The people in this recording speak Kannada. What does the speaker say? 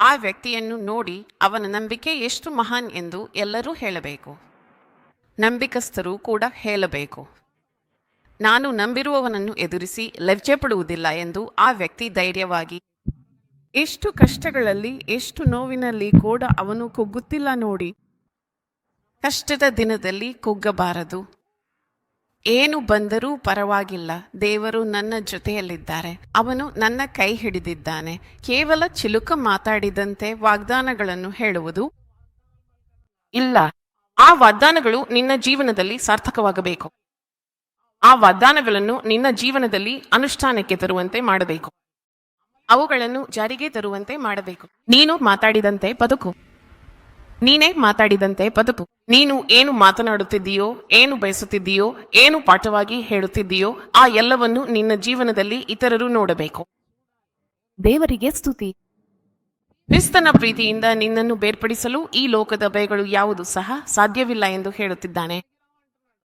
ಆ ವ್ಯಕ್ತಿಯನ್ನು ನೋಡಿ ಅವನ ನಂಬಿಕೆ ಎಷ್ಟು ಮಹಾನ್ ಎಂದು ಎಲ್ಲರೂ ಹೇಳಬೇಕು. ನಂಬಿಕಸ್ಥರು ಕೂಡ ಹೇಳಬೇಕು. ನಾನು ನಂಬಿರುವವನನ್ನು ಎದುರಿಸಿ ಲಜ್ಜೆಪಡುವುದಿಲ್ಲ ಎಂದು ಆ ವ್ಯಕ್ತಿ ಧೈರ್ಯವಾಗಿ ಎಷ್ಟು ಕಷ್ಟಗಳಲ್ಲಿ, ಎಷ್ಟು ನೋವಿನಲ್ಲಿ ಕೂಡ ಅವನು ಕುಗ್ಗುತ್ತಿಲ್ಲ ನೋಡಿ. ಕಷ್ಟದ ದಿನದಲ್ಲಿ ಕುಗ್ಗಬಾರದು. ಏನು ಬಂದರೂ ಪರವಾಗಿಲ್ಲ. ದೇವರು ನನ್ನ ಜೊತೆಯಲ್ಲಿದ್ದಾರೆ. ಅವನು ನನ್ನ ಕೈ ಹಿಡಿದಿದ್ದಾನೆ. ಕೇವಲ ಚಿಲುಕ ಮಾತಾಡಿದಂತೆ ವಾಗ್ದಾನಗಳನ್ನು ಹೇಳುವುದು ಇಲ್ಲ. ಆ ವಾಗ್ದಾನಗಳು ನಿನ್ನ ಜೀವನದಲ್ಲಿ ಸಾರ್ಥಕವಾಗಬೇಕು. ಆ ವಾಗ್ದಾನಗಳನ್ನು ನಿನ್ನ ಜೀವನದಲ್ಲಿ ಅನುಷ್ಠಾನಕ್ಕೆ ತರುವಂತೆ ಮಾಡಬೇಕು. ಅವುಗಳನ್ನು ಜಾರಿಗೆ ತರುವಂತೆ ಮಾಡಬೇಕು. ನೀನು ಮಾತಾಡಿದಂತೆ ಬದುಕು. ನೀನೇ ಮಾತಾಡಿದಂತೆ ಬದುಕು. ನೀನು ಏನು ಮಾತನಾಡುತ್ತಿದ್ದೀಯೋ, ಏನು ಬಯಸುತ್ತಿದ್ದೀಯೋ, ಏನು ಪಾಠವಾಗಿ ಹೇಳುತ್ತಿದ್ದೀಯೋ, ಆ ಎಲ್ಲವನ್ನು ನಿನ್ನ ಜೀವನದಲ್ಲಿ ಇತರರು ನೋಡಬೇಕು. ದೇವರಿಗೆ ಸ್ತುತಿ. ಕ್ರಿಸ್ತನ ಪ್ರೀತಿಯಿಂದ ನಿನ್ನನ್ನು ಬೇರ್ಪಡಿಸಲು ಈ ಲೋಕದ ಭಯಗಳು ಯಾವುದು ಸಹ ಸಾಧ್ಯವಿಲ್ಲ ಎಂದು ಹೇಳುತ್ತಿದ್ದಾನೆ.